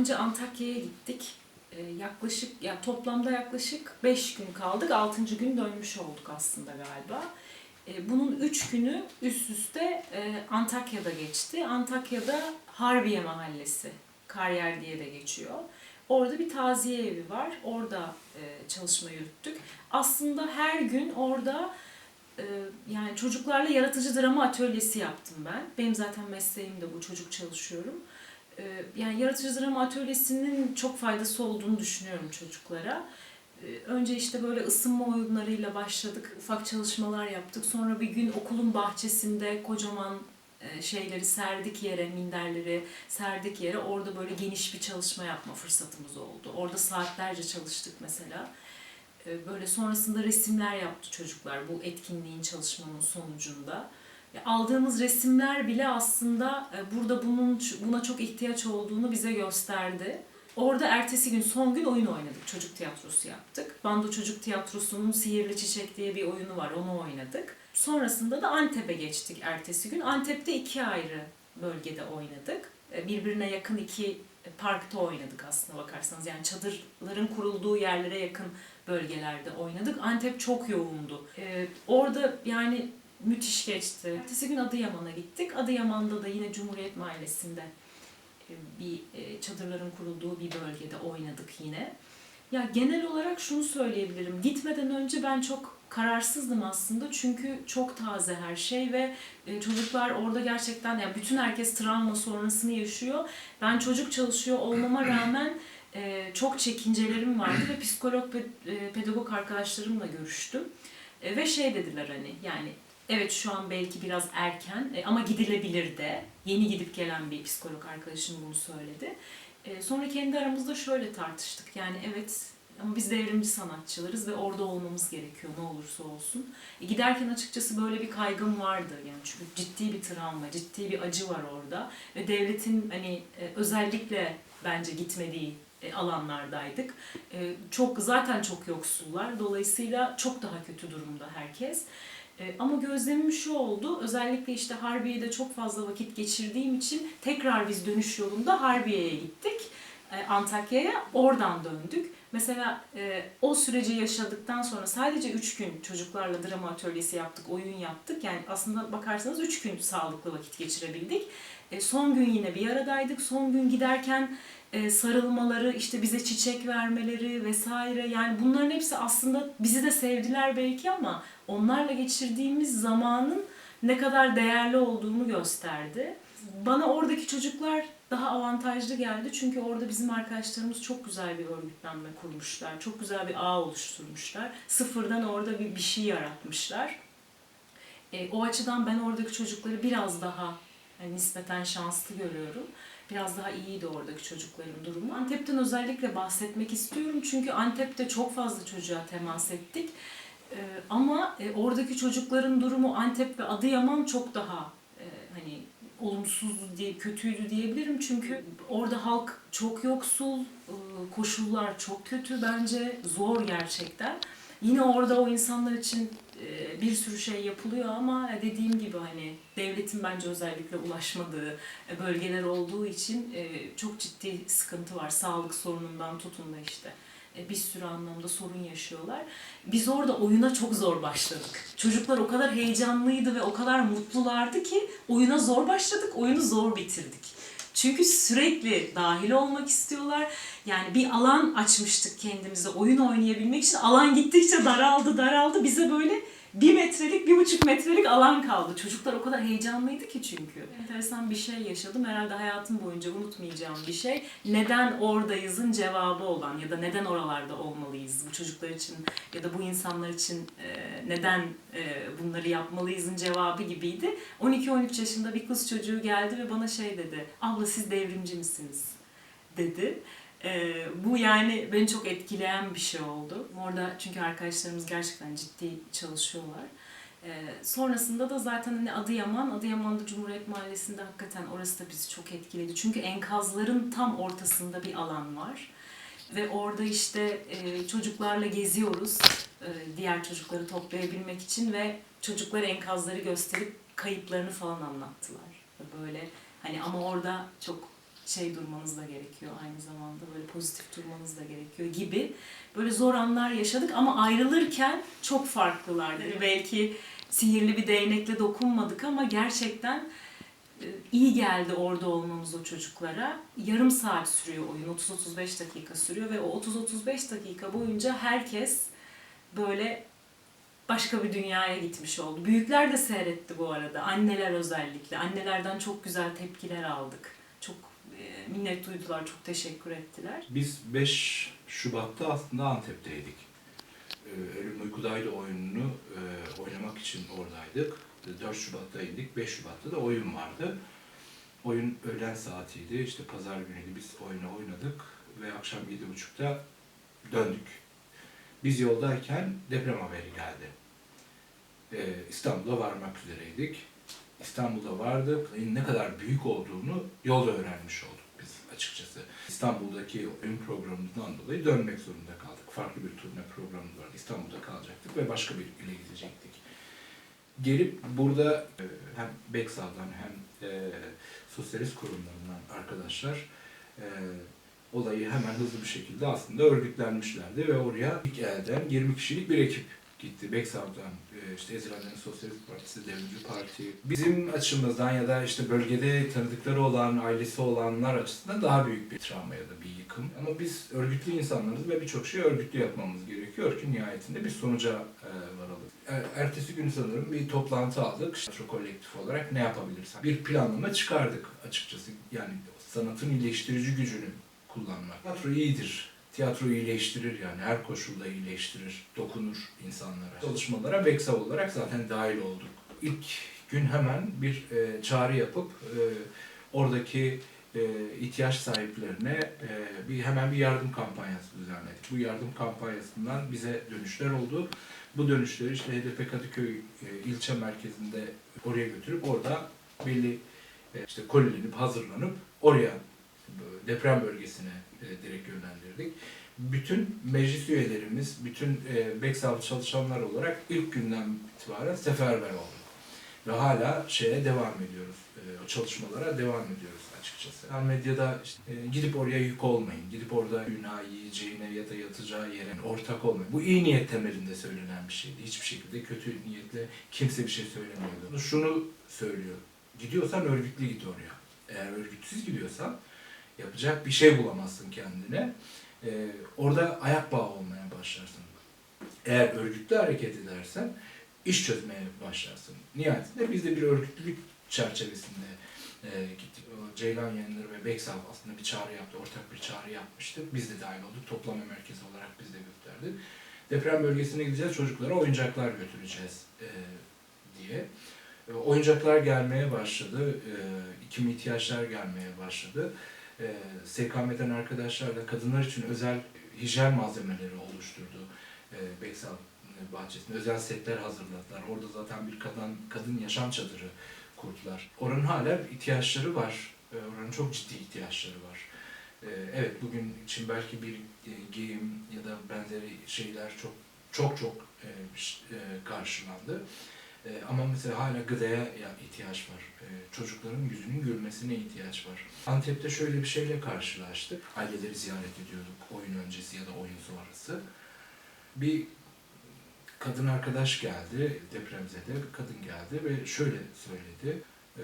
önce Antakya'ya gittik. Ee, yaklaşık, ya toplamda yaklaşık 5 gün kaldık. 6. gün dönmüş olduk aslında galiba. Ee, bunun 3 günü üst üste e, Antakya'da geçti. Antakya'da Harbiye Mahallesi, Kariyer diye de geçiyor. Orada bir taziye evi var. Orada e, çalışma yürüttük. Aslında her gün orada e, yani çocuklarla yaratıcı drama atölyesi yaptım ben. Benim zaten mesleğim de bu, çocuk çalışıyorum. E, yani yaratıcı drama atölyesinin çok faydası olduğunu düşünüyorum çocuklara. E, Önce işte böyle ısınma oyunlarıyla başladık. Ufak çalışmalar yaptık. Sonra bir gün okulun bahçesinde kocaman e, şeyleri serdik yere, minderleri serdik yere. Orada böyle geniş bir çalışma yapma fırsatımız oldu. Orada saatlerce çalıştık mesela. E, Böyle sonrasında resimler yaptı çocuklar bu etkinliğin çalışmanın sonucunda. Aldığımız resimler bile aslında e, burada bunun buna çok ihtiyaç olduğunu bize gösterdi. Orada ertesi gün son gün oyun oynadık. Çocuk tiyatrosu yaptık. Bando Çocuk Tiyatrosu'nun Sihirli Çiçek diye bir oyunu var. Onu oynadık. Sonrasında da Antep'e geçtik ertesi gün. Antep'te iki ayrı bölgede oynadık. E, Birbirine yakın iki parkta oynadık aslında bakarsanız. Yani çadırların kurulduğu yerlere yakın bölgelerde oynadık. Antep çok yoğundu. Ee, orada yani müthiş geçti. Ertesi gün Adıyaman'a gittik. Adıyaman'da da yine Cumhuriyet Mahallesi'nde e, bir e, çadırların kurulduğu bir bölgede oynadık yine. Ya genel olarak şunu söyleyebilirim. Gitmeden önce ben çok kararsızdım aslında çünkü çok taze her şey ve e, çocuklar orada gerçekten yani bütün herkes travma sonrasını yaşıyor. Ben çocuk çalışıyor olmama rağmen çok çekincelerim vardı ve psikolog ve pedagog arkadaşlarımla görüştüm. Ve şey dediler hani yani evet şu an belki biraz erken e, ama gidilebilir de. Yeni gidip gelen bir psikolog arkadaşım bunu söyledi. E, sonra kendi aramızda şöyle tartıştık. Yani evet ama biz devrimci sanatçılarız ve orada olmamız gerekiyor ne olursa olsun. E, giderken açıkçası böyle bir kaygım vardı. Yani çünkü ciddi bir travma, ciddi bir acı var orada. Ve devletin hani e, özellikle bence gitmediği alanlardaydık. Çok zaten çok yoksullar. Dolayısıyla çok daha kötü durumda herkes. E, Ama gözlemim şu oldu. Özellikle işte Harbiye'de çok fazla vakit geçirdiğim için tekrar biz dönüş yolunda Harbiye'ye gittik. E, Antakya'ya. Oradan döndük. Mesela e, o süreci yaşadıktan sonra sadece 3 gün çocuklarla drama atölyesi yaptık, oyun yaptık. Yani aslında bakarsanız 3 gün sağlıklı vakit geçirebildik. E, son gün yine bir aradaydık. Son gün giderken e, sarılmaları, işte bize çiçek vermeleri vesaire. Yani bunların hepsi aslında bizi de sevdiler belki ama onlarla geçirdiğimiz zamanın ne kadar değerli olduğunu gösterdi. Bana oradaki çocuklar daha avantajlı geldi çünkü orada bizim arkadaşlarımız çok güzel bir örgütlenme kurmuşlar. Çok güzel bir ağ oluşturmuşlar. Sıfırdan orada bir, bir şey yaratmışlar. E, o açıdan ben oradaki çocukları biraz daha yani nispeten şanslı görüyorum. Biraz daha iyiydi oradaki çocukların durumu. Antep'ten özellikle bahsetmek istiyorum çünkü Antep'te çok fazla çocuğa temas ettik. E, ama e, oradaki çocukların durumu Antep ve Adıyaman çok daha e, hani olumsuz diye kötüydü diyebilirim çünkü orada halk çok yoksul, e, koşullar çok kötü bence zor gerçekten. Yine orada o insanlar için e, bir sürü şey yapılıyor ama dediğim gibi hani devletin bence özellikle ulaşmadığı e, bölgeler olduğu için e, çok ciddi sıkıntı var. Sağlık sorunundan tutun da işte e, bir sürü anlamda sorun yaşıyorlar. Biz orada oyuna çok zor başladık. Çocuklar o kadar heyecanlıydı ve o kadar mutlulardı ki oyuna zor başladık, oyunu zor bitirdik. Çünkü sürekli dahil olmak istiyorlar. Yani bir alan açmıştık kendimize oyun oynayabilmek için. Alan gittikçe daraldı, daraldı. Bize böyle bir metrelik, bir buçuk metrelik alan kaldı. Çocuklar o kadar heyecanlıydı ki çünkü. Enteresan bir şey yaşadım. Herhalde hayatım boyunca unutmayacağım bir şey. Neden oradayızın cevabı olan ya da neden oralarda olmalıyız bu çocuklar için ya da bu insanlar için e, neden e, bunları yapmalıyızın cevabı gibiydi. 12-13 yaşında bir kız çocuğu geldi ve bana şey dedi. Abla siz devrimci misiniz? dedi. Ee, bu yani beni çok etkileyen bir şey oldu. Orada çünkü arkadaşlarımız gerçekten ciddi çalışıyorlar. Ee, sonrasında da zaten hani Adıyaman, Adıyaman'da Cumhuriyet Mahallesi'nde hakikaten orası da bizi çok etkiledi. Çünkü enkazların tam ortasında bir alan var. Ve orada işte e, çocuklarla geziyoruz. e, diğer çocukları toplayabilmek için ve çocuklara enkazları gösterip kayıplarını falan anlattılar. Böyle hani ama orada çok şey durmanız da gerekiyor aynı zamanda böyle pozitif durmanız da gerekiyor gibi böyle zor anlar yaşadık ama ayrılırken çok farklılardı. Evet. Belki sihirli bir değnekle dokunmadık ama gerçekten e, iyi geldi orada olmamız o çocuklara. Yarım saat sürüyor oyun, 30-35 dakika sürüyor ve o 30-35 dakika boyunca herkes böyle başka bir dünyaya gitmiş oldu. Büyükler de seyretti bu arada. Anneler özellikle. Annelerden çok güzel tepkiler aldık. Çok minnet duydular, çok teşekkür ettiler. Biz 5 Şubat'ta aslında Antep'teydik. Ee, Ölüm Uykudaydı oyununu e, oynamak için oradaydık. 4 Şubat'ta indik, 5 Şubat'ta da oyun vardı. Oyun öğlen saatiydi, işte pazar günüydü biz oyunu oynadık ve akşam 7.30'da döndük. Biz yoldayken deprem haberi geldi. İstanbul'a varmak üzereydik. İstanbul'da vardık. Ne kadar büyük olduğunu yolda öğrenmiş olduk biz açıkçası. İstanbul'daki oyun programından dolayı dönmek zorunda kaldık. Farklı bir turne programımız vardı. İstanbul'da kalacaktık ve başka bir ile gidecektik. Gelip burada e, hem Beksal'dan hem e, sosyalist kurumlarından arkadaşlar e, olayı hemen hızlı bir şekilde aslında örgütlenmişlerdi ve oraya ilk elden 20 kişilik bir ekip gitti. Beksal'dan e, işte Ezilenlerin Sosyalist Partisi, Devrimci Parti. Bizim açımızdan ya da işte bölgede tanıdıkları olan, ailesi olanlar açısından daha büyük bir travma ya da bir yıkım. Ama biz örgütlü insanlarız ve birçok şeyi örgütlü yapmamız gerekiyor ki nihayetinde bir sonuca e, varalım. E, Ertesi gün sanırım bir toplantı aldık. Tiyatro kolektif olarak ne yapabiliriz? Bir planlama çıkardık açıkçası. Yani sanatın iyileştirici gücünü kullanmak. Tiyatro iyidir. Tiyatro iyileştirir yani her koşulda iyileştirir, dokunur insanlara. Çalışmalara Beksa olarak zaten dahil olduk. İlk gün hemen bir e, çağrı yapıp e, oradaki e, ihtiyaç sahiplerine e, bir hemen bir yardım kampanyası düzenledik. Bu yardım kampanyasından bize dönüşler oldu. Bu dönüşleri işte HDP Kadıköy e, ilçe merkezinde oraya götürüp orada belli e, işte kolilenip hazırlanıp oraya deprem bölgesine e, direkt yönlendirdik. Bütün meclis üyelerimiz, bütün e, Beksav çalışanlar olarak ilk günden itibaren seferber olduk. Ve hala şeye devam ediyoruz, e, çalışmalara devam ediyoruz açıkçası. Sosyal medyada işte, e, gidip oraya yük olmayın, gidip orada günah yiyeceğine ya da yatacağı yere ortak olmayın. Bu iyi niyet temelinde söylenen bir şeydi. Hiçbir şekilde kötü niyetle kimse bir şey söylemiyordu. Şunu söylüyor, gidiyorsan örgütlü git oraya. Eğer örgütsüz gidiyorsan yapacak bir şey bulamazsın kendine. Ee, orada ayak bağı olmaya başlarsın. Eğer örgütlü hareket edersen iş çözmeye başlarsın. Nihayetinde biz de bir örgütlülük çerçevesinde e, gittik. Ceylan Yayınları ve Beksav aslında bir çağrı yaptı, ortak bir çağrı yapmıştık. Biz de dahil olduk. Toplama merkezi olarak biz de gösterdik. Deprem bölgesine gideceğiz, çocuklara oyuncaklar götüreceğiz e, diye. E, oyuncaklar gelmeye başladı, e, kimi ihtiyaçlar gelmeye başladı e, SKM'den arkadaşlar da kadınlar için özel hijyen malzemeleri oluşturdu. E, Beksal bahçesinde özel setler hazırladılar. Orada zaten bir kadın kadın yaşam çadırı kurdular. Oranın hala ihtiyaçları var. E, oranın çok ciddi ihtiyaçları var. E, evet bugün için belki bir e, giyim ya da benzeri şeyler çok çok çok e, e, karşılandı. E, ama mesela hala gıdaya ya- ihtiyaç var. E, çocukların yüzünün gülmesine ihtiyaç var. Antep'te şöyle bir şeyle karşılaştık. Aileleri ziyaret ediyorduk oyun öncesi ya da oyun sonrası. Bir kadın arkadaş geldi, depremzede bir kadın geldi ve şöyle söyledi. E,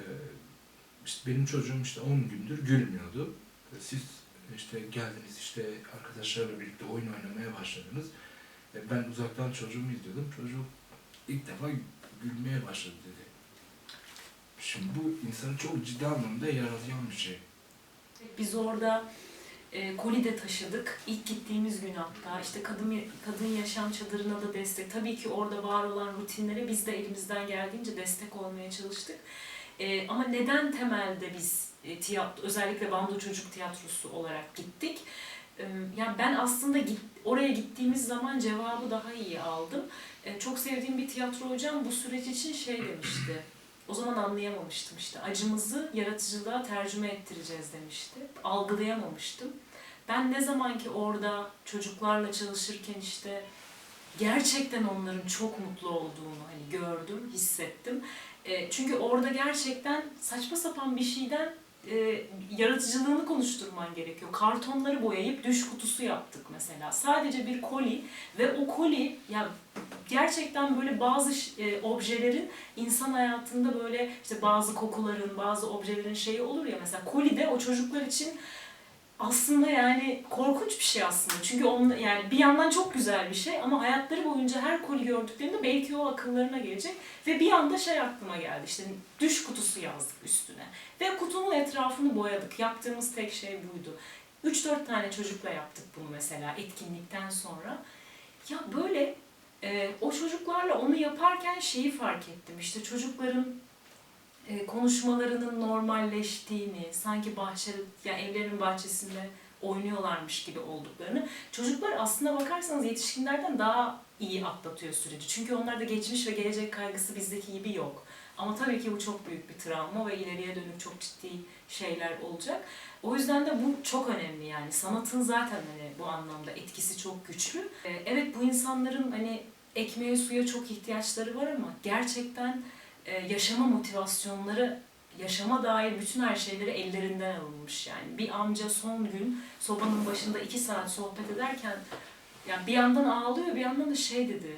işte benim çocuğum işte 10 gündür gülmüyordu. Siz işte geldiniz işte arkadaşlarla birlikte oyun oynamaya başladınız. E, ben uzaktan çocuğumu izliyordum. Çocuk ilk defa gülmeye başladı dedi. Şimdi bu insanı çok ciddi anlamda yaralayan bir şey. Biz orada e, koli de taşıdık. İlk gittiğimiz gün hatta işte kadın kadın yaşam çadırına da destek. Tabii ki orada var olan rutinlere biz de elimizden geldiğince destek olmaya çalıştık. E, ama neden temelde biz e, tiyatro, özellikle Bando Çocuk Tiyatrosu olarak gittik? E, yani ben aslında git, oraya gittiğimiz zaman cevabı daha iyi aldım. E, çok sevdiğim bir tiyatro hocam bu süreç için şey demişti. O zaman anlayamamıştım işte. Acımızı yaratıcılığa tercüme ettireceğiz demişti. Algılayamamıştım. Ben ne zaman ki orada çocuklarla çalışırken işte gerçekten onların çok mutlu olduğunu hani gördüm, hissettim. E, çünkü orada gerçekten saçma sapan bir şeyden e, yaratıcılığını konuşturman gerekiyor. Kartonları boyayıp düş kutusu yaptık mesela. Sadece bir koli ve o koli ya gerçekten böyle bazı e, objelerin insan hayatında böyle işte bazı kokuların, bazı objelerin şeyi olur ya mesela koli de o çocuklar için aslında yani korkunç bir şey aslında. Çünkü onun yani bir yandan çok güzel bir şey ama hayatları boyunca her koli gördüklerinde belki o akıllarına gelecek ve bir anda şey aklıma geldi işte düş kutusu yazdık üstüne ve kutunun etrafını boyadık. Yaptığımız tek şey buydu. 3-4 tane çocukla yaptık bunu mesela etkinlikten sonra. Ya böyle e, o çocuklarla onu yaparken şeyi fark ettim. İşte çocukların e, konuşmalarının normalleştiğini, sanki bahçe, yani evlerin bahçesinde oynuyorlarmış gibi olduklarını. Çocuklar aslında bakarsanız yetişkinlerden daha iyi atlatıyor süreci. Çünkü onlarda geçmiş ve gelecek kaygısı bizdeki gibi yok. Ama tabii ki bu çok büyük bir travma ve ileriye dönük çok ciddi şeyler olacak. O yüzden de bu çok önemli yani. Sanatın zaten hani bu anlamda etkisi çok güçlü. E, Evet bu insanların hani ekmeğe suya çok ihtiyaçları var ama gerçekten e, yaşama motivasyonları, yaşama dair bütün her şeyleri ellerinden alınmış yani. Bir amca son gün sobanın başında iki saat sohbet ederken yani bir yandan ağlıyor bir yandan da şey dedi.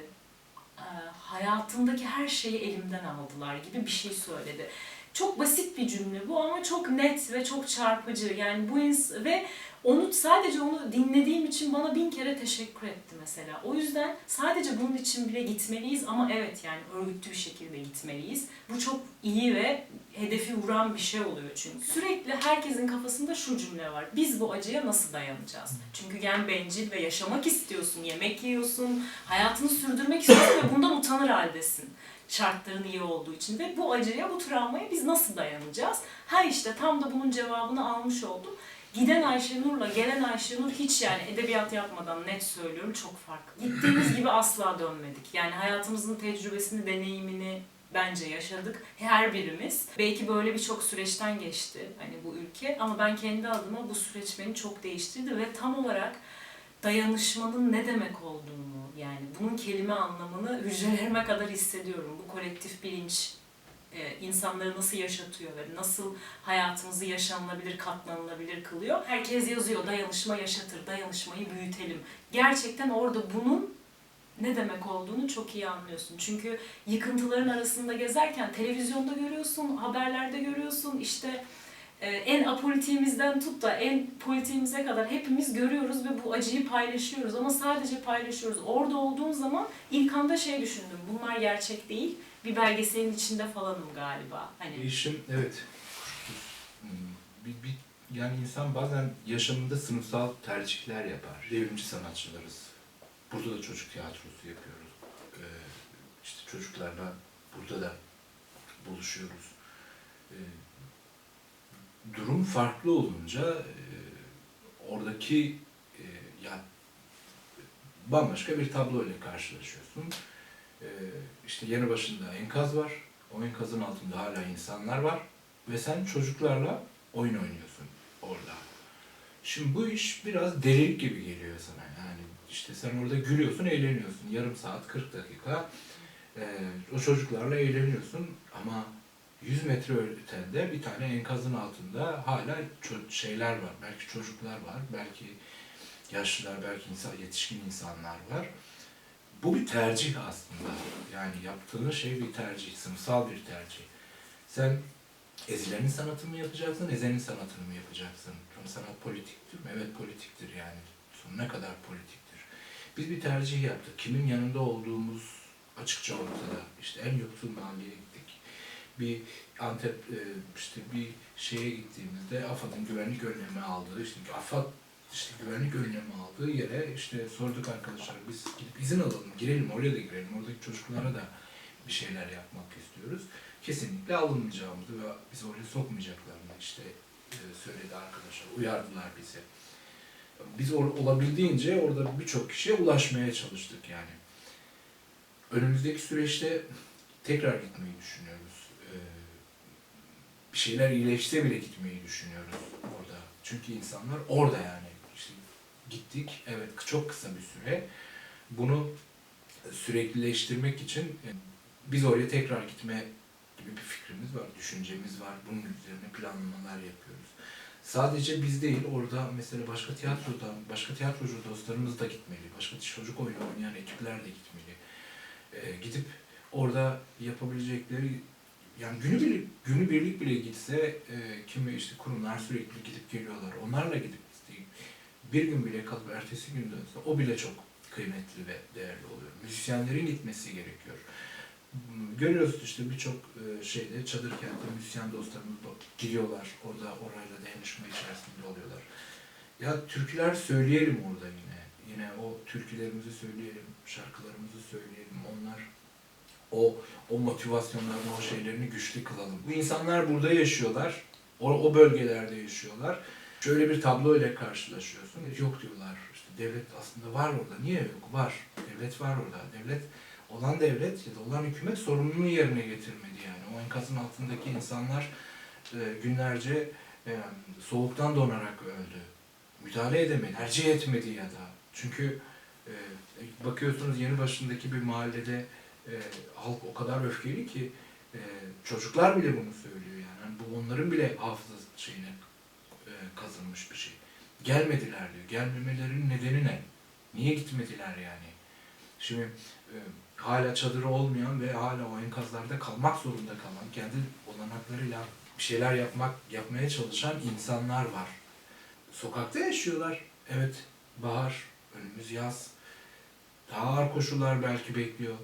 hayatımdaki her şeyi elimden aldılar gibi bir şey söyledi. Çok basit bir cümle bu ama çok net ve çok çarpıcı. Yani bu ins ve onu sadece onu dinlediğim için bana bin kere teşekkür etti mesela. O yüzden sadece bunun için bile gitmeliyiz ama evet yani örgütlü bir şekilde gitmeliyiz. Bu çok iyi ve hedefi vuran bir şey oluyor çünkü. Sürekli herkesin kafasında şu cümle var. Biz bu acıya nasıl dayanacağız? Çünkü gen bencil ve yaşamak istiyorsun, yemek yiyorsun, hayatını sürdürmek istiyorsun ve bundan utanır haldesin. Şartların iyi olduğu için ve bu acıya, bu travmaya biz nasıl dayanacağız? Ha işte tam da bunun cevabını almış oldum. Giden Ayşenur'la gelen Ayşenur hiç yani edebiyat yapmadan net söylüyorum çok farklı. Gittiğimiz gibi asla dönmedik. Yani hayatımızın tecrübesini, deneyimini bence yaşadık her birimiz. Belki böyle birçok süreçten geçti hani bu ülke ama ben kendi adıma bu süreç beni çok değiştirdi ve tam olarak dayanışmanın ne demek olduğunu yani bunun kelime anlamını hücrelerime kadar hissediyorum. Bu kolektif bilinç e, insanları nasıl yaşatıyor ve nasıl hayatımızı yaşanılabilir, katlanılabilir kılıyor. Herkes yazıyor dayanışma yaşatır, dayanışmayı büyütelim. Gerçekten orada bunun ne demek olduğunu çok iyi anlıyorsun. Çünkü yıkıntıların arasında gezerken televizyonda görüyorsun, haberlerde görüyorsun, işte en apolitiğimizden tut da en politiğimize kadar hepimiz görüyoruz ve bu acıyı paylaşıyoruz ama sadece paylaşıyoruz. Orada olduğun zaman ilk anda şey düşündüm, bunlar gerçek değil, bir belgeselin içinde falanım galiba. Hani Değişim evet. Bir, bir, yani insan bazen yaşamında sınıfsal tercihler yapar. Devrimci sanatçılarız. Burada da çocuk tiyatrosu yapıyoruz. Ee, işte çocuklarla burada da buluşuyoruz. Ee, durum farklı olunca e, oradaki e, ya bambaşka bir tablo ile karşılaşıyorsun. Ee, işte yanı başında enkaz var. O enkazın altında hala insanlar var. Ve sen çocuklarla oyun oynuyorsun orada. Şimdi bu iş biraz delilik gibi geliyor sana. Yani işte sen orada gülüyorsun, eğleniyorsun. Yarım saat, 40 dakika ee, o çocuklarla eğleniyorsun. Ama 100 metre ötede bir tane enkazın altında hala şeyler var. Belki çocuklar var, belki yaşlılar, belki insan, yetişkin insanlar var. Bu bir tercih aslında. Yani yaptığın şey bir tercih, sınıfsal bir tercih. Sen ezilenin sanatını mı yapacaksın, ezenin sanatını mı yapacaksın? Sonra sanat politiktir mi? Evet politiktir yani. Sonuna kadar politiktir. Biz bir tercih yaptık. Kimin yanında olduğumuz açıkça ortada. İşte en yoksul gittik. Bir Antep, e, işte bir şeye gittiğimizde AFAD'ın güvenlik önlemi aldığı, işte AFAD işte güvenlik önlemi aldığı yere işte sorduk arkadaşlar biz gidip izin alalım, girelim, oraya da girelim. Oradaki çocuklara da bir şeyler yapmak istiyoruz. Kesinlikle alınmayacağımızı ve bizi oraya sokmayacaklarını işte e, söyledi arkadaşlar, uyardılar bizi. Biz or- olabildiğince orada birçok kişiye ulaşmaya çalıştık yani. Önümüzdeki süreçte tekrar gitmeyi düşünüyoruz. Bir şeyler iyileşse bile gitmeyi düşünüyoruz orada. Çünkü insanlar orada yani. İşte gittik, evet çok kısa bir süre. Bunu süreklileştirmek için e, biz oraya tekrar gitme gibi bir fikrimiz var, düşüncemiz var. Bunun üzerine planlamalar yapıyoruz. Sadece biz değil, orada mesela başka tiyatrodan, başka tiyatrocu dostlarımız da gitmeli. Başka çocuk oyunu oynayan ekipler de gitmeli. Ee, gidip orada yapabilecekleri yani günü bile, günü birlik bile gitse e, kimi işte kurumlar sürekli gidip geliyorlar. Onlarla gidip işte bir gün bile kalıp ertesi gün dönse o bile çok kıymetli ve değerli oluyor. Müzisyenlerin gitmesi gerekiyor. Hmm, Görüyoruz işte birçok e, şeyde çadır kentte müzisyen dostlarımız gidiyorlar. Orada orayla dayanışma içerisinde oluyorlar. Ya türküler söyleyelim orada yine. Yine o türkülerimizi söyleyelim, şarkılarımızı söyleyelim. Onlar o o motivasyonlarını, o şeylerini güçlü kılalım. Bu insanlar burada yaşıyorlar. O, o bölgelerde yaşıyorlar. Şöyle bir tablo ile karşılaşıyorsun. Yok diyorlar. İşte devlet aslında var orada. Niye yok? Var. Devlet var orada. Devlet olan devlet ya da olan hükümet sorumluluğunu yerine getirmedi yani. O enkazın altındaki insanlar e, günlerce e, soğuktan donarak öldü. Müdahale edemedi, tercih etmedi ya da. Çünkü e, bakıyorsunuz yeni başındaki bir mahallede e, halk o kadar öfkeli ki e, çocuklar bile bunu söylüyor yani. Hani bu onların bile hafıza şeyine e, kazınmış bir şey. Gelmediler diyor. Gelmemelerinin nedeni ne? Niye gitmediler yani? Şimdi e, hala çadırı olmayan ve hala o enkazlarda kalmak zorunda kalan, kendi olanaklarıyla bir şeyler yapmak yapmaya çalışan insanlar var. Sokakta yaşıyorlar. Evet, bahar, önümüz yaz. Daha ağır koşullar belki bekliyor.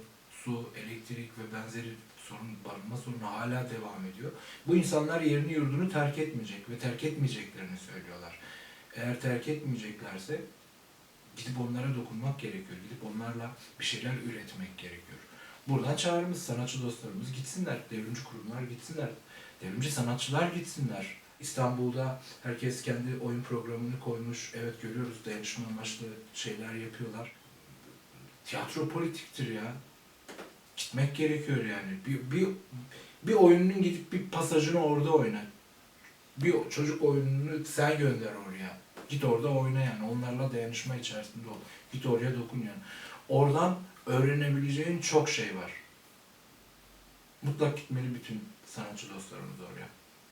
Su, elektrik ve benzeri sorun, barınma sorunu hala devam ediyor. Bu insanlar yerini yurdunu terk etmeyecek ve terk etmeyeceklerini söylüyorlar. Eğer terk etmeyeceklerse gidip onlara dokunmak gerekiyor. Gidip onlarla bir şeyler üretmek gerekiyor. Buradan çağrımız sanatçı dostlarımız gitsinler. Devrimci kurumlar gitsinler. Devrimci sanatçılar gitsinler. İstanbul'da herkes kendi oyun programını koymuş. Evet görüyoruz dayanışma amaçlı şeyler yapıyorlar. Tiyatro politiktir ya. Gitmek gerekiyor yani. Bir, bir, bir oyunun gidip bir pasajını orada oyna. Bir çocuk oyununu sen gönder oraya. Git orada oyna yani. Onlarla dayanışma içerisinde ol. Git oraya dokun yani. Oradan öğrenebileceğin çok şey var. Mutlak gitmeli bütün sanatçı dostlarımız oraya.